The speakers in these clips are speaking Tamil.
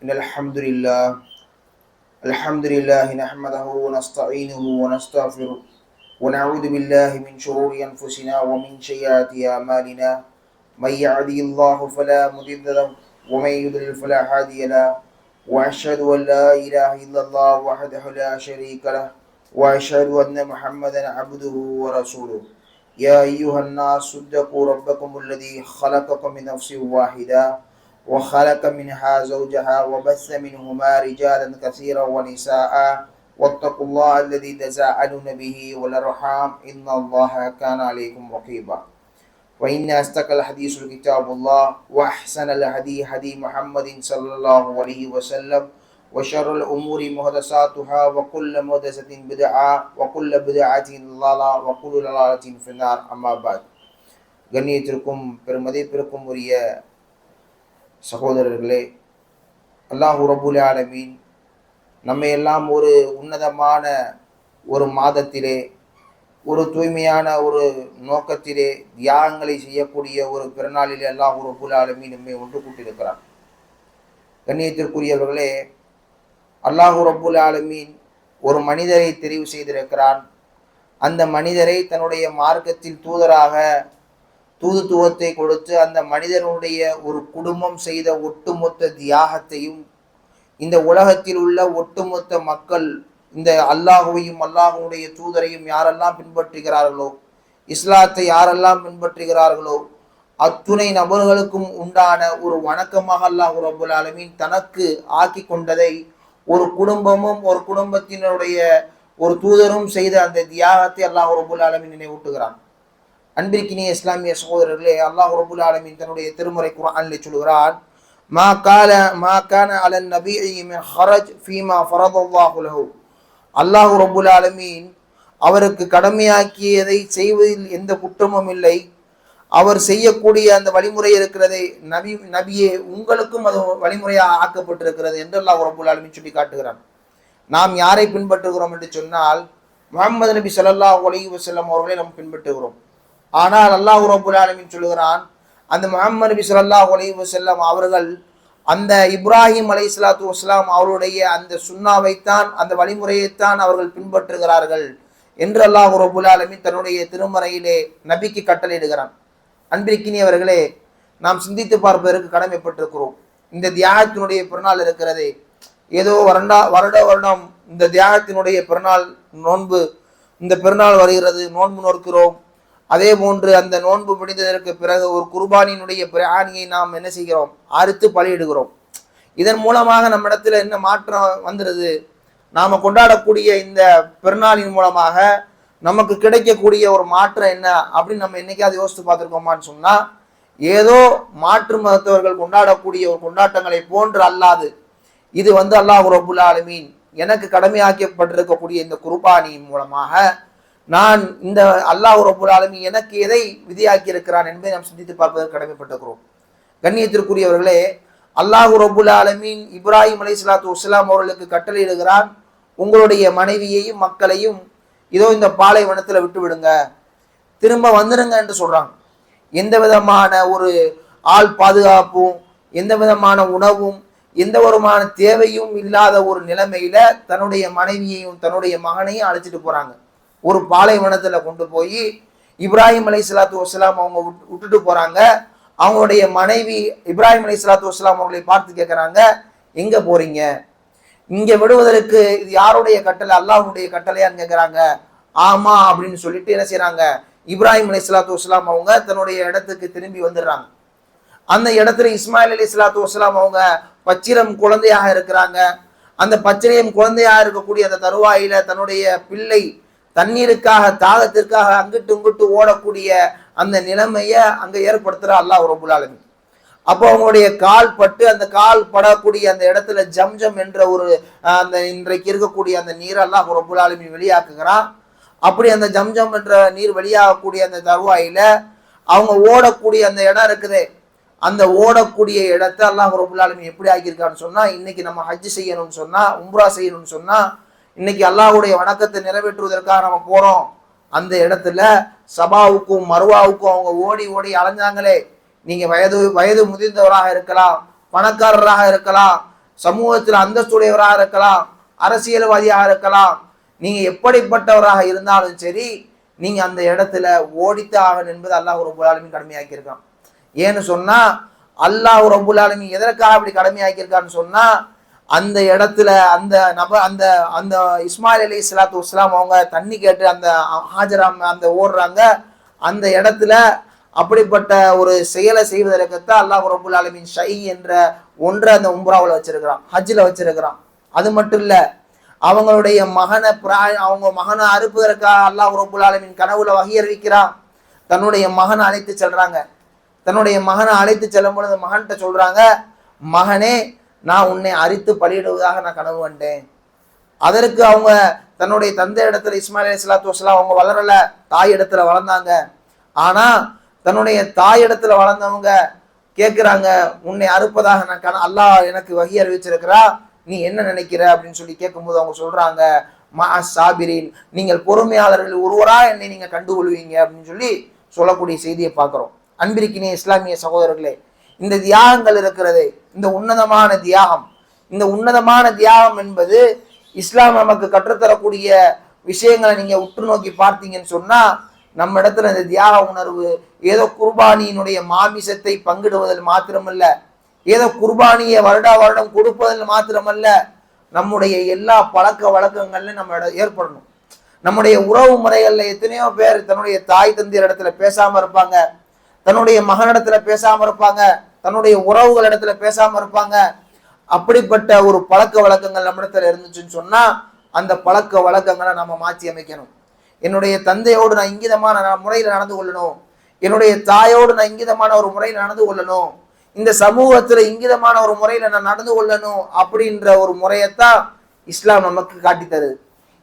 إن الحمد لله الحمد لله نحمده ونستعينه ونستغفره ونعوذ بالله من شرور أنفسنا ومن سيئات أعمالنا. من يهده الله فلا مضل له ومن يضلل فلا هادي له. وأشهد أن لا إله إلا الله وحده لا شريك له وأشهد أن محمدا عبده ورسوله. يا أيها الناس اتقوا ربكم الذي خلقكم من نفس واحدة. وخلق منها زوجها وبث منهما رجالا كثيرا ونساء واتقوا الله الذي تساءلون به والأرحام إن الله كان عليكم رقيبا وإن أصدق الحديث كتاب الله وأحسن الهدي هدي محمد صلى الله عليه وسلم وشر الأمور محدثاتها وكل محدثة بدعة وكل بدعة ضلالة وكل ضلالة في النار أما بعد கண்ணியத்திற்கும் பெருமதிப்பிற்கும் உரிய சகோதரர்களே அல்லாஹூ ரபுல் ஆலமீன் நம்மை எல்லாம் ஒரு உன்னதமான ஒரு மாதத்திலே ஒரு தூய்மையான ஒரு நோக்கத்திலே தியாகங்களை செய்யக்கூடிய ஒரு பிறநாளிலே அல்லாஹூ ரபுல் ஆலமீன் நம்மை ஒன்று கூட்டியிருக்கிறார் கண்ணியத்திற்குரியவர்களே அல்லாஹூ ரபுல் ஆலமீன் ஒரு மனிதரை தெரிவு செய்திருக்கிறான். அந்த மனிதரை தன்னுடைய மார்க்கத்தில் தூதராக தூதுத்துவத்தை கொடுத்து அந்த மனிதனுடைய ஒரு குடும்பம் செய்த ஒட்டுமொத்த தியாகத்தையும் இந்த உலகத்தில் உள்ள ஒட்டுமொத்த மக்கள் இந்த அல்லாஹுவையும் அல்லாஹுடைய தூதரையும் யாரெல்லாம் பின்பற்றுகிறார்களோ இஸ்லாத்தை யாரெல்லாம் பின்பற்றுகிறார்களோ அத்துணை நபர்களுக்கும் உண்டான ஒரு வணக்கமாக அல்லாஹு ரபுல் ஆலமீன் தனக்கு ஆக்கி கொண்டதை ஒரு குடும்பமும் ஒரு குடும்பத்தினுடைய ஒரு தூதரும் செய்த அந்த தியாகத்தை அல்லாஹ் ரபுல் அலமின் நினைவூட்டுகிறான். அன்பிற்கினிய இஸ்லாமிய சகோதரர்களே அல்லாஹ் ரபுல் ஆலமீன் தன்னுடைய திருமுறை குரானில் சொல்கிறான் மா கால மா கான அலன் நபி ஹரஜ் ஃபீமா ஃபரதல்லாஹு லஹு. அல்லாஹு ரபுல் ஆலமீன் அவருக்கு கடமையாக்கியதை செய்வதில் எந்த குற்றமும் இல்லை. அவர் செய்யக்கூடிய அந்த வழிமுறை இருக்கிறதே நபி நபியே உங்களுக்கும் அது வழிமுறையாக ஆக்கப்பட்டிருக்கிறது என்று அல்லாஹ் ரபுல் ஆலமின் சொல்லி காட்டுகிறான். நாம் யாரை பின்பற்றுகிறோம் என்று சொன்னால் முகமது நபி ஸல்லல்லாஹு அலைஹி வசல்லம் அவர்களை நாம் பின்பற்றுகிறோம். ஆனால் அல்லாஹ் ரபுல் சொல்லுகிறான் அந்த முகமது நபி ஸல்லல்லாஹு அலைஹி வஸல்லம் அவர்கள் அந்த இப்ராஹிம் அலை சலாத்து வஸ்லாம் அவருடைய அந்த சுண்ணாவைத்தான் அந்த வழிமுறையைத்தான் அவர்கள் பின்பற்றுகிறார்கள் என்று அல்லாஹ் ரபுல் தன்னுடைய திருமறையிலே நபிக்கு கட்டளையிடுகிறான். அன்பிற்கினியவர்களே நாம் சிந்தித்து பார்ப்பதற்கு கடமைப்பட்டிருக்கிறோம். இந்த தியாகத்தினுடைய பிறநாள் இருக்கிறது. ஏதோ வருடா வருட வருடம் இந்த தியாகத்தினுடைய பிறநாள் நோன்பு இந்த பிறநாள் வருகிறது நோன்பு நோக்கிறோம் அதே போன்று அந்த நோன்பு முடிந்ததற்கு பிறகு ஒரு குர்பானியினுடைய பிராணியை நாம் என்ன செய்கிறோம்? அறுத்து பலியிடுகிறோம். இதன் மூலமாக நம்ம இடத்துல என்ன மாற்றம் வந்துடுது நாம கொண்டாடக்கூடிய இந்த பெருநாளின் மூலமாக நமக்கு கிடைக்கக்கூடிய ஒரு மாற்றம் என்ன? அப்படின்னு நம்ம என்னைக்காவது யோசித்து பார்த்துருக்கோமான்னு சொன்னா ஏதோ மாற்று மதத்தவர்கள் கொண்டாடக்கூடிய ஒரு கொண்டாட்டங்களை போன்று அல்லாது இது வந்து அல்லாஹ் ரபுல் ஆலமீன் எனக்கு கடமையாக்கப்பட்டிருக்கக்கூடிய இந்த குர்பானியின் மூலமாக நான் இந்த அல்லாஹ் ரபுல் ஆலமீன் எனக்கு எதை விதியாக்கி இருக்கிறான் என்பதை நாம் சிந்தித்து பார்ப்பதற்கு கடமைப்பட்டிருக்கிறோம். கண்ணியத்திற்குரியவர்களே அல்லாஹு ரபுல் ஆலமீன் இப்ராஹிம் அலை சலாத்து வஸ்லாம் அவர்களுக்கு கட்டளையிடுகிறான் உங்களுடைய மனைவியையும் மக்களையும் இதோ இந்த பாலைவனத்தில் விட்டு விடுங்க திரும்ப வந்துடுங்க என்று சொல்கிறாங்க எந்த விதமான ஒரு ஆள் பாதுகாப்பும் எந்த விதமான உணவும் எந்த விதமான தேவையும் இல்லாத ஒரு நிலைமையில தன்னுடைய மனைவியையும் தன்னுடைய மகனையும் அழைச்சிட்டு போகிறாங்க ஒரு பாலைவனத்தில் கொண்டு போய் இப்ராஹிம் அலை சலாத்து வஸ்லாம் அவங்க விட்டுட்டு போகிறாங்க அவங்களுடைய மனைவி இப்ராஹிம் அலை சலாத்து வஸ்லாம் அவர்களை பார்த்து கேட்குறாங்க எங்கே போகிறீங்க இங்கே விடுவதற்கு இது யாருடைய கட்டளை? அல்லாஹனுடைய கட்டளையான்னு கேட்குறாங்க ஆமா அப்படின்னு சொல்லிட்டு என்ன செய்கிறாங்க இப்ராஹிம் அலை சலாத்து வஸ்லாம் அவங்க தன்னுடைய இடத்துக்கு திரும்பி வந்துடுறாங்க. அந்த இடத்துல இஸ்மாயில் அலி சலாத்து வஸ்லாம் அவங்க பச்சிரம் குழந்தையாக இருக்கிறாங்க. அந்த பச்சிரம் குழந்தையாக இருக்கக்கூடிய அந்த தருவாயில தன்னுடைய பிள்ளை தண்ணீருக்காக தாகத்திற்காக அங்கிட்டு இங்கிட்டு ஓடக்கூடிய அந்த நிலைமையை அங்கே ஏற்படுத்துகிற அல்லாஹ் ரபுல் ஆலமீன். அப்போ அவங்களுடைய கால் பட்டு அந்த கால் படக்கூடிய அந்த இடத்துல ஜம்ஜம் என்ற ஒரு அந்த இன்றைக்கு இருக்கக்கூடிய அந்த நீரெல்லாம் அல்லாஹ் வெளியாக்குகிறான். அப்படி அந்த ஜம்ஜம் என்ற நீர் வெளியாகக்கூடிய அந்த தருவாயில அவங்க ஓடக்கூடிய அந்த இடம் இருக்குதே அந்த ஓடக்கூடிய இடத்த அல்லாஹ் ரபுல்லாலுமி எப்படி ஆக்கியிருக்கான்னு சொன்னால் இன்னைக்கு நம்ம ஹஜ் செய்யணும்னு சொன்னால் உம்ரா செய்யணும்னு சொன்னால் இன்னைக்கு அல்லாஹுடைய வணக்கத்தை நிறைவேற்றுவதற்காக நம்ம போறோம். அந்த இடத்துல சபாவுக்கும் மருவாவுக்கும் அவங்க ஓடி ஓடி அலைஞ்சாங்களே. நீங்க வயது வயது முதிர்ந்தவராக இருக்கலாம் பணக்காரராக இருக்கலாம் சமூகத்தில் அந்தஸ்துடையவராக இருக்கலாம் அரசியல்வாதியாக இருக்கலாம் நீங்க எப்படிப்பட்டவராக இருந்தாலும் சரி நீங்க அந்த இடத்துல ஓடித்து ஆகணும் என்பது அல்லாஹ் ரபுல் ஆலமின் கடமையாக்கியிருக்கான். ஏன்னு சொன்னா அல்லாஹ் ரபுல் ஆலமின் எதற்காக அப்படி கடமையாக்கியிருக்கான்னு சொன்னா அந்த இடத்துல அந்த நப அந்த அந்த இஸ்மாயில் அலி இஸ்லாத்து இஸ்லாம் அவங்க தண்ணி கேட்டு அந்த ஹாஜராம் அந்த ஓடுறாங்க. அந்த இடத்துல அப்படிப்பட்ட ஒரு செயலை செய்வதற்குத்தான் அல்லாஹ் ரபுல் ஆலமின் ஷை என்ற ஒன்றை அந்த உம்ராவில் வச்சிருக்கிறான் ஹஜ்ஜில் வச்சிருக்கிறான். அது மட்டும் இல்லை அவங்களுடைய மகனை பிரா அவங்க மகனை அறுப்பதற்காக அல்லாஹ் ரபுல் ஆலமின் கனவுல வகை அறிவிக்கிறான். தன்னுடைய மகனை அழைத்து செல்றாங்க. தன்னுடைய மகனை அழைத்து செல்லும் பொழுது மகன்கிட்ட சொல்றாங்க மகனே நான் உன்னை அரித்து பலியிடுவதாக நான் கனவு கண்டேன். அதற்கு அவங்க தன்னுடைய தந்தை இடத்துல இஸ்மாயில் அலி வசலாம் அவங்க வளரல தாய் இடத்துல வளர்ந்தாங்க. ஆனா தன்னுடைய தாய் இடத்துல வளர்ந்தவங்க கேட்குறாங்க உன்னை அறுப்பதாக நான் கன அல்லாஹ் எனக்கு வகி அறிவிச்சிருக்கிறா நீ என்ன நினைக்கிற? அப்படின்னு சொல்லி கேட்கும்போது அவங்க சொல்றாங்க மா சாபிரின் நீங்கள் பொறுமையாளர்கள் ஒருவரா என்னை நீங்கள் கண்டுகொள்வீங்க. அப்படின்னு சொல்லி சொல்லக்கூடிய செய்தியை பார்க்குறோம். அன்பிருக்கினே இஸ்லாமிய சகோதரர்களே இந்த தியாகங்கள் இருக்கிறது. இந்த உன்னதமான தியாகம். இந்த உன்னதமான தியாகம் என்பது இஸ்லாம் நமக்கு கற்றுத்தரக்கூடிய விஷயங்களை நீங்க உற்று நோக்கி பார்த்தீங்கன்னு சொன்னா நம்ம இடத்துல இந்த தியாக உணர்வு ஏதோ குர்பானியினுடைய மாமிசத்தை பங்கிடுவதில் மாத்திரமல்ல. ஏதோ குர்பானியை வருடா வருடம் கொடுப்பதில் மாத்திரமல்ல. நம்முடைய எல்லா பழக்க வழக்கங்கள்ல நம்ம ஏற்படணும். நம்முடைய உறவு முறைகள்ல எத்தனையோ பேர் தன்னுடைய தாய் தந்தையர் இடத்துல பேசாம இருப்பாங்க. தன்னுடைய மகனிடத்துல பேசாம இருப்பாங்க. தன்னுடைய உறவுகள் இடத்துல பேசாம இருப்பாங்க. அப்படிப்பட்ட ஒரு பழக்க வழக்கங்கள் நம்மிடத்துல இருந்துச்சுன்னு சொன்னா அந்த பழக்க வழக்கங்களை நம்ம மாற்றி அமைக்கணும். என்னுடைய தந்தையோடு நான் இங்கிதமான முறையில் நடந்து கொள்ளணும். என்னுடைய தாயோடு நான் இங்கிதமான ஒரு முறையில் நடந்து கொள்ளணும். இந்த சமூகத்துல இங்கிதமான ஒரு முறையில நான் நடந்து கொள்ளணும் அப்படின்ற ஒரு முறையத்தான் இஸ்லாம் நமக்கு காட்டித் தருது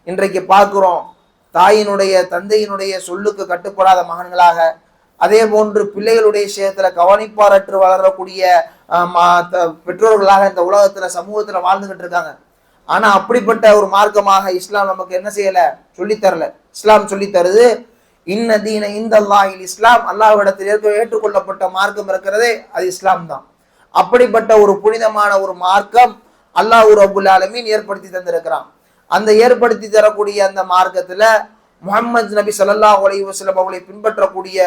இன்றைக்கு பார்க்கிறோம் தாயினுடைய தந்தையினுடைய சொல்லுக்கு கட்டுப்படாத மகன்களாக அதே போன்று பிள்ளைகளுடைய விஷயத்துல கவனிப்பாரற்று வளரக்கூடிய பெற்றோர்களாக இந்த உலகத்துல சமூகத்துல வாழ்ந்துகிட்டு இருக்காங்க. ஆனா அப்படிப்பட்ட ஒரு மார்க்கமாக இஸ்லாம் நமக்கு என்ன செய்யல? சொல்லித்தரல இஸ்லாம் சொல்லித்தருது இன்ன தீன இந்த அல்லாஹில் இஸ்லாம். அல்லாஹ்விடத்தில் ஏற்க ஏற்றுக்கொள்ளப்பட்ட மார்க்கம் இருக்கிறதே அது இஸ்லாம் தான். அப்படிப்பட்ட ஒரு புனிதமான ஒரு மார்க்கம் அல்லாஹ் ரபுல் ஆலமீன் ஏற்படுத்தி தந்திருக்கிறான். அந்த ஏற்படுத்தி தரக்கூடிய அந்த மார்க்கத்துல முகமது நபி சல்லாஹ் அலி வஸல்லம் அவளை பின்பற்றக்கூடிய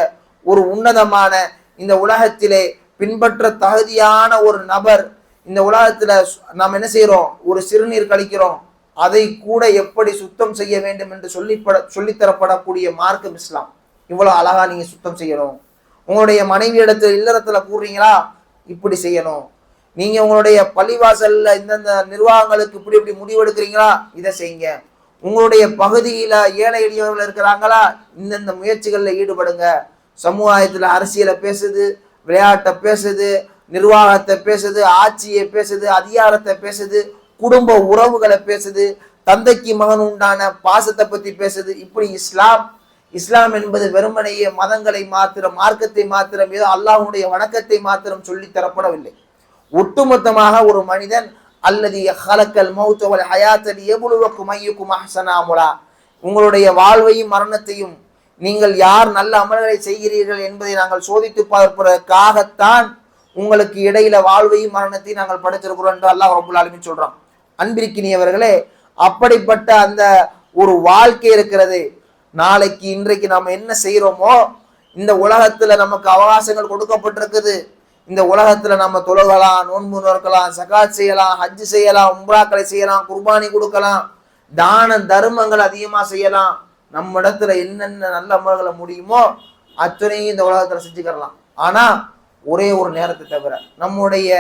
ஒரு உன்னதமான இந்த உலகத்திலே பின்பற்ற தகுதியான ஒரு நபர் இந்த உலகத்துல நாம் என்ன செய்கிறோம் ஒரு சிறுநீர் கழிக்கிறோம். அதை கூட எப்படி சுத்தம் செய்ய வேண்டும் என்று சொல்லிப்பட சொல்லித்தரப்படக்கூடிய மார்க்கம் இஸ்லாம். இவ்வளவு அழகா நீங்க சுத்தம் செய்யணும். உங்களுடைய மனைவி இடத்துல இல்லறத்துல கூறுறீங்களா இப்படி செய்யணும். நீங்க உங்களுடைய பள்ளிவாசல்ல இந்தந்த நிர்வாகங்களுக்கு இப்படி இப்படி முடிவெடுக்கிறீங்களா? இதை செய்யுங்க. உங்களுடைய பகுதியில ஏழை எளியவர்கள் இருக்கிறாங்களா? இந்தந்த முயற்சிகளில் ஈடுபடுங்க. சமுதாயத்தில் அரசியலை பேசுது விளையாட்டை பேசுது நிர்வாகத்தை பேசுது ஆட்சியை பேசுது அதிகாரத்தை பேசுது குடும்ப உறவுகளை பேசுது தந்தைக்கு மகன் உண்டான பாசத்தை பற்றி பேசுது. இப்படி இஸ்லாம் இஸ்லாம் என்பது வெறுமனையே மதங்களை மாத்திரம் மார்க்கத்தை மாத்திரம் ஏதோ அல்லாஹனுடைய வணக்கத்தை மாத்திரம் சொல்லித் தரப்படவில்லை. ஒட்டுமொத்தமாக ஒரு மனிதன் அல்லது ஹலக்கல் மௌத்தவல் ஹயாத்தல் எவ்வளவுக்கும் ஐயுக்கும் அஹசனாமுலா உங்களுடைய வாழ்வையும் மரணத்தையும் நீங்கள் யார் நல்ல அமல்களை செய்கிறீர்கள் என்பதை நாங்கள் சோதித்து பார்ப்பதற்காகத்தான் உங்களுக்கு இடையில வாழ்வையும் மரணத்தையும் நாங்கள் படைத்திருக்கிறோம் என்று அல்லாஹ் ரபுல் ஆலமின் சொல்றான். அன்பிருக்கினியவர்களே அப்படிப்பட்ட அந்த ஒரு வாழ்க்கை இருக்கிறது. நாளைக்கு இன்றைக்கு நாம் என்ன செய்கிறோமோ இந்த உலகத்துல நமக்கு அவகாசங்கள் கொடுக்கப்பட்டிருக்குது. இந்த உலகத்துல நம்ம தொழுகலாம் நோன்பு நோக்கலாம் சகாத் செய்யலாம் ஹஜ் செய்யலாம் உம்ராக்களை செய்யலாம் குர்பானி கொடுக்கலாம் தான தர்மங்கள் அதிகமா செய்யலாம். நம்ம இடத்துல என்னென்ன நல்ல அமல்களை முடியுமோ அத்தனையும் இந்த உலகத்தில் செஞ்சுக்கிறலாம். ஆனால் ஒரே ஒரு நேரத்தை தவிர நம்முடைய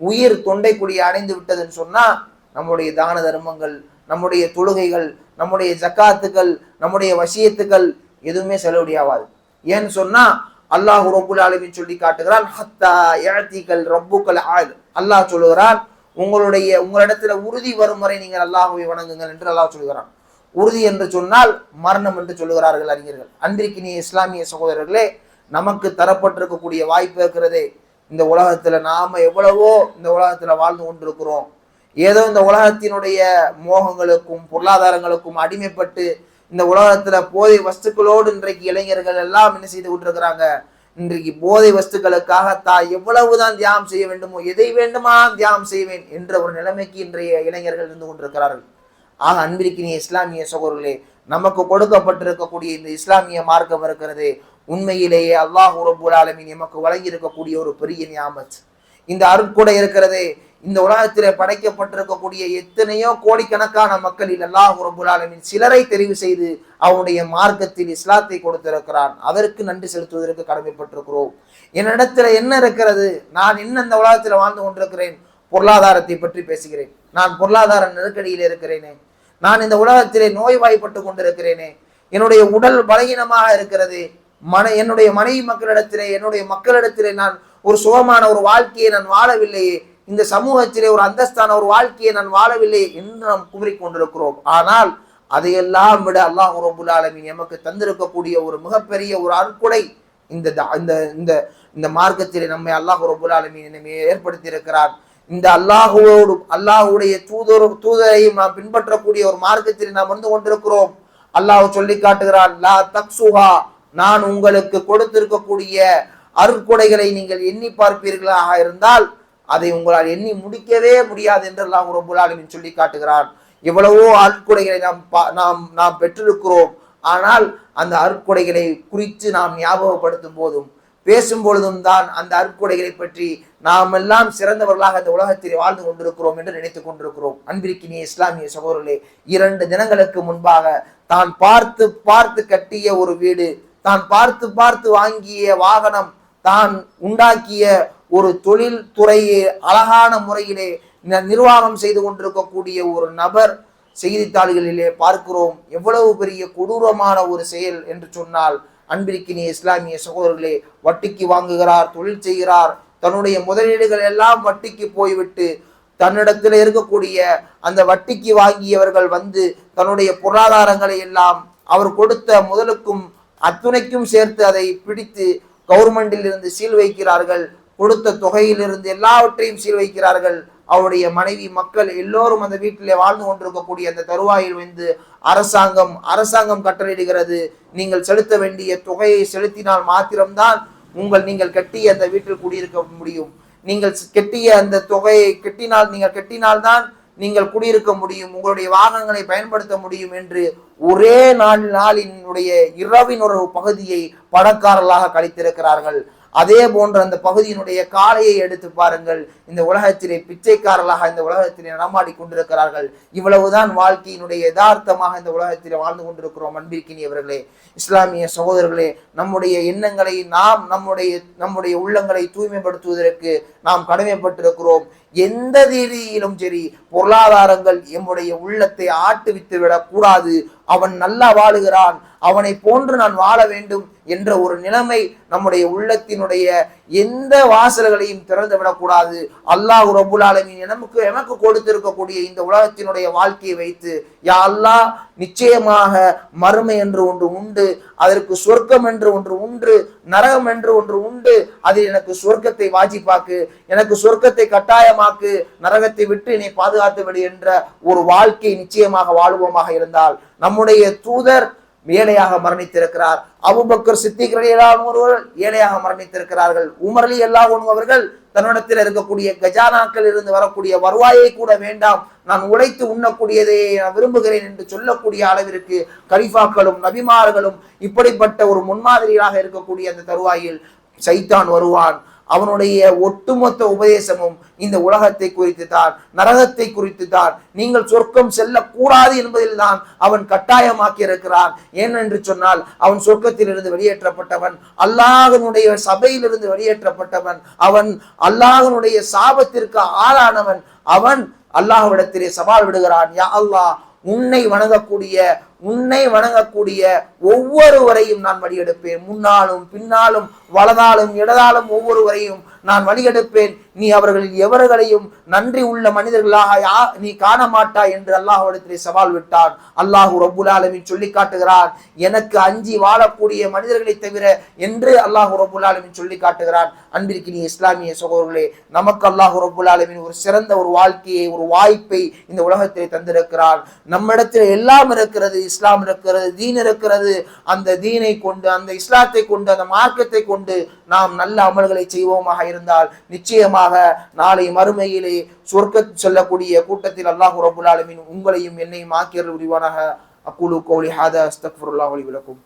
உயிர் தொண்டைக்குடியை அடைந்து விட்டதுன்னு சொன்னால் நம்முடைய தான தர்மங்கள் நம்முடைய தொழுகைகள் நம்முடைய ஜக்காத்துக்கள் நம்முடைய வசியத்துக்கள் எதுவுமே செலவழியாவாது ஏன்னு சொன்னால் அல்லாஹ் ரப்புல் ஆலமீன் சொல்லி காட்டுகிறான் ஹத்தா யஅதிகல் ரொம்புக்கள் ஆள் அல்லாஹ் சொல்லுகிறான் உங்களுடைய உங்களிடத்துல உறுதி வரும் வரை நீங்கள் அல்லாஹுவை வணங்குங்கள் என்று அல்லாஹ் சொல்கிறான் உறுதி என்று சொன்னால் மரணம் என்று சொல்லுகிறார்கள் அறிஞர்கள். அன்பிற்கினிய இஸ்லாமிய சகோதரர்களே நமக்கு தரப்பட்டிருக்கக்கூடிய வாய்ப்பு இருக்கிறதே. இந்த உலகத்தில் நாம் எவ்வளவோ இந்த உலகத்தில் வாழ்ந்து கொண்டிருக்கிறோம். ஏதோ இந்த உலகத்தினுடைய மோகங்களுக்கும் பொருளாதாரங்களுக்கும் அடிமைப்பட்டு இந்த உலகத்தில் போதை வஸ்துக்களோடு இன்றைக்கு இளைஞர்கள் எல்லாம் என்ன செய்து கொண்டிருக்கிறாங்க? இன்றைக்கு போதை வஸ்துக்களுக்காக தான் எவ்வளவுதான் தியானம் செய்ய வேண்டுமோ எதை வேண்டுமா தியானம் செய்வேன் என்ற ஒரு நிலைமைக்கு இன்றைய இளைஞர்கள் இருந்து கொண்டிருக்கிறார்கள். ஆக அன்பிற்கினிய இஸ்லாமிய சகோதரர்களே நமக்கு கொடுக்கப்பட்டிருக்கக்கூடிய இந்த இஸ்லாமிய மார்க்கம் இருக்கிறது. உண்மையிலேயே அல்லாஹ் ரபுல் ஆலமீன் எமக்கு வழங்கி இருக்கக்கூடிய ஒரு பெரிய நியாமத். இந்த அருட்கொடை இருக்கிறதே. இந்த உலகத்திலே படைக்கப்பட்டிருக்கக்கூடிய எத்தனையோ கோடிக்கணக்கான மக்களில் அல்லாஹ் ரபுல் சிலரை தெரிவு செய்து அவனுடைய மார்க்கத்தில் இஸ்லாத்தை கொடுத்திருக்கிறான் அவருக்கு நன்றி செலுத்துவதற்கு கடமைப்பட்டிருக்கிறோம். என்னிடத்துல என்ன இருக்கிறது? நான் என்ன இந்த உலகத்தில் வாழ்ந்து கொண்டிருக்கிறேன். பொருளாதாரத்தை பற்றி பேசுகிறேன். நான் பொருளாதார நெருக்கடியில் இருக்கிறேனே. நான் இந்த உலகத்திலே நோய்வாய்ப்பட்டு கொண்டிருக்கிறேனே. என்னுடைய உடல் பலகீனமாக இருக்கிறது. மன என்னுடைய மனைவி மக்களிடத்திலே என்னுடைய மக்களிடத்திலே நான் ஒரு சுகமான ஒரு வாழ்க்கையை நான் வாழவில்லையே. இந்த சமூகத்திலே ஒரு அந்தஸ்தான ஒரு வாழ்க்கையை நான் வாழவில்லை என்று நாம் குமரிக் கொண்டிருக்கிறோம். ஆனால் அதையெல்லாம் விட அல்லாஹ் ரபுல் ஆலமின் எமக்கு தந்திருக்கக்கூடிய ஒரு மிகப்பெரிய ஒரு அற்கொடை இந்த இந்த இந்த இந்த மார்க்கத்திலே நம்மை அல்லாஹ் ரபுல் ஆலமின் ஏற்படுத்தி இருக்கிறார் இந்த அல்லாஹுவோடு அல்லாஹுடைய தூதர் தூதரையும் நாம் பின்பற்றக்கூடிய ஒரு மார்க்கத்தில் நாம் வந்து கொண்டிருக்கிறோம். அல்லாஹ் சொல்லி காட்டுகிறான் லா தக்சுஹா நான் உங்களுக்கு கொடுத்திருக்கக்கூடிய அருட்கொடைகளை நீங்கள் எண்ணி பார்ப்பீர்களாக இருந்தால் அதை உங்களால் எண்ணி முடிக்கவே முடியாது என்று அல்லாஹ் ரபுல் ஆலமீன் சொல்லி காட்டுகிறான். எவ்வளவோ அருட்கொடைகளை நாம் பா- நாம் நாம் பெற்றிருக்கிறோம். ஆனால் அந்த அருட்கொடைகளை குறித்து நாம் ஞாபகப்படுத்தும் போதும் பேசும் பொழுதும் தான் அந்த அருட்கொடைகளை பற்றி நாம் எல்லாம் சிறந்தவர்களாக இந்த உலகத்தில் வாழ்ந்து கொண்டிருக்கிறோம் என்று நினைத்துக் கொண்டிருக்கிறோம். அன்பிற்கினிய இஸ்லாமிய சகோதரர்களே இரண்டு தினங்களுக்கு முன்பாக தான் பார்த்து பார்த்து கட்டிய ஒரு வீடு தான் பார்த்து பார்த்து வாங்கிய வாகனம் தான் உண்டாக்கிய ஒரு தொழில் துறையை அழகான முறையிலே நிர்வாகம் செய்து கொண்டிருக்கக்கூடிய ஒரு நபர் செய்தித்தாள்களிலே பார்க்கிறோம். எவ்வளவு பெரிய கொடூரமான ஒரு செயல் என்று சொன்னால் அன்பிற்கினிய இஸ்லாமிய சகோதரர்களே வட்டிக்கு வாங்குகிறார் தொழில் செய்கிறார். தன்னுடைய முதலீடுகள் எல்லாம் வட்டிக்கு போய்விட்டு தன்னிடத்தில் இருக்கக்கூடிய அந்த வட்டிக்கு வாங்கியவர்கள் வந்து தன்னுடைய பொருளாதாரங்களை எல்லாம் அவர் கொடுத்த முதலுக்கும் அத்துணைக்கும் சேர்த்து அதை பிடித்து கவர்மெண்டில் இருந்து சீல் வைக்கிறார்கள். கொடுத்த தொகையிலிருந்து எல்லாவற்றையும் சீல் வைக்கிறார்கள். அவருடைய மனைவி மக்கள் எல்லோரும் அந்த வீட்டிலே வாழ்ந்து கொண்டிருக்கக்கூடிய அந்த தருவாயில் வந்து அரசாங்கம் அரசாங்கம் கட்டளையிடுகிறது. நீங்கள் செலுத்த வேண்டிய தொகையை செலுத்தினால் மாத்திரம்தான் உங்கள் நீங்கள் கட்டிய அந்த வீட்டில் குடியிருக்க முடியும். நீங்கள் கெட்டிய அந்த தொகையை கட்டினால் நீங்கள் கட்டினால்தான் நீங்கள் குடியிருக்க முடியும். உங்களுடைய வாகனங்களை பயன்படுத்த முடியும் என்று ஒரே நாள் நாளினுடைய இரவின் ஒரு பகுதியை பணக்காரர்களாக கழித்திருக்கிறார்கள். அதே போன்ற அந்த பகுதியினுடைய காலையை எடுத்து பாருங்கள். இந்த உலகத்திலே பிச்சைக்காரர்களாக இந்த உலகத்திலே நடமாடி கொண்டிருக்கிறார்கள். இவ்வளவுதான் வாழ்க்கையினுடைய யதார்த்தமாக இந்த உலகத்திலே வாழ்ந்து கொண்டிருக்கிறோம் அன்பிற்கினியவர்களே. இஸ்லாமிய சகோதரர்களே நம்முடைய எண்ணங்களை நாம் நம்முடைய நம்முடைய உள்ளங்களை தூய்மைப்படுத்துவதற்கு நாம் கடமைப்பட்டிருக்கிறோம். எந்த ரீதியிலும் சரி பொருளாதாரங்கள் எம்முடைய உள்ளத்தை ஆட்டுவித்து விடக்கூடாது அவன் நல்லா வாழுகிறான். அவனை போன்று நான் வாழ வேண்டும் என்ற ஒரு நிலைமை நம்முடைய உள்ளத்தினுடைய எந்த வாசல்களையும் திறந்து விடக்கூடாது. அல்லாஹ் ரபுல் ஆலமின் நமக்கு எமக்கு கொடுத்திருக்கக்கூடிய இந்த உலகத்தினுடைய வாழ்க்கையை வைத்து யா அல்லாஹ் நிச்சயமாக மறுமை என்று ஒன்று உண்டு அதற்கு சொர்க்கம் என்று ஒன்று உண்டு நரகம் என்று ஒன்று உண்டு அதில் எனக்கு சொர்க்கத்தை வாஜிப்பாக்கு எனக்கு சொர்க்கத்தை கட்டாயமாக்கு நரகத்தை விட்டு என்னை பாதுகாத்து விடு என்ற ஒரு வாழ்க்கை நிச்சயமாக வாழ்வோமாக இருந்தால் நம்முடைய தூதர் ஏழையாக மரணித்திருக்கிறார். அபுபக்கர் சித்திகரலி ரலியல்லாஹு ஒருவர் ஏழையாக மரணித்திருக்கிறார்கள். உமரலி அலி அல்லாஹ் அவர்கள் தன்னிடத்தில் இருக்கக்கூடிய கஜானாக்கள் இருந்து வரக்கூடிய வருவாயை கூட வேண்டாம். நான் உழைத்து உண்ணக்கூடியதை நான் விரும்புகிறேன் என்று சொல்லக்கூடிய அளவிற்கு கலிஃபாக்களும் நபிமார்களும் இப்படிப்பட்ட ஒரு முன்மாதிரியாக இருக்கக்கூடிய அந்த தருவாயில் சைத்தான் வருவான். அவனுடைய ஒட்டுமொத்த உபதேசமும் இந்த உலகத்தை குறித்து தான் நரகத்தை குறித்து தான் நீங்கள் சொர்க்கம் செல்லக்கூடாது என்பதில் தான் அவன் கட்டாயமாக்கி இருக்கிறான் ஏனென்று சொன்னால் அவன் சொர்க்கத்திலிருந்து வெளியேற்றப்பட்டவன் அல்லாஹனுடைய சபையிலிருந்து வெளியேற்றப்பட்டவன் அவன் அல்லாஹனுடைய சாபத்திற்கு ஆளானவன் அவன் அல்லாஹ்விடத்திலே சவால் விடுகிறான். யா அல்லாஹ் உன்னை வணங்கக்கூடிய உன்னை வணங்கக்கூடிய ஒவ்வொருவரையும் நான் வழியெடுப்பேன். முன்னாலும் பின்னாலும் வலதாலும் இடதாலும் ஒவ்வொருவரையும் நான் வழியெடுப்பேன். நீ அவர்களில் எவர்களையும் நன்றி உள்ள மனிதர்களாக யா நீ காண மாட்டாய் என்று அல்லாஹ்விடத்திலே சவால் விட்டான். அல்லாஹு ரபுல் ஆலமி சொல்லி காட்டுகிறான். எனக்கு அஞ்சி வாழக்கூடிய மனிதர்களை தவிர என்று அல்லாஹு ரபுல்லாலமி ஆலமீன் சொல்லி காட்டுகிறான். அன்பிற்கு நீ இஸ்லாமிய சகோதரர்களே நமக்கு அல்லாஹு ரப்புல் ஒரு சிறந்த ஒரு வாழ்க்கையை ஒரு வாய்ப்பை இந்த உலகத்திலே தந்திருக்கிறான் நம்மிடத்தில் எல்லாம் இருக்கிறது இஸ்லாம் இருக்கிறது தீன் இருக்கிறது அந்த தீனை கொண்டு அந்த இஸ்லாத்தை கொண்டு அந்த மார்க்கத்தை கொண்டு நாம் நல்ல அமல்களை செய்வோமாக இருந்தால் நிச்சயமாக நாளை மறுமையிலே சொர்க்க செல்லக்கூடிய கூட்டத்தில் அல்லாஹ் ரபுல் உங்களையும் என்னையும் ஆக்கியர்கள் உரிவானாக அக்குலு கோலி ஹாதா அஸ்தக்ஃபிருல்லாஹ் வலி விளக்கும்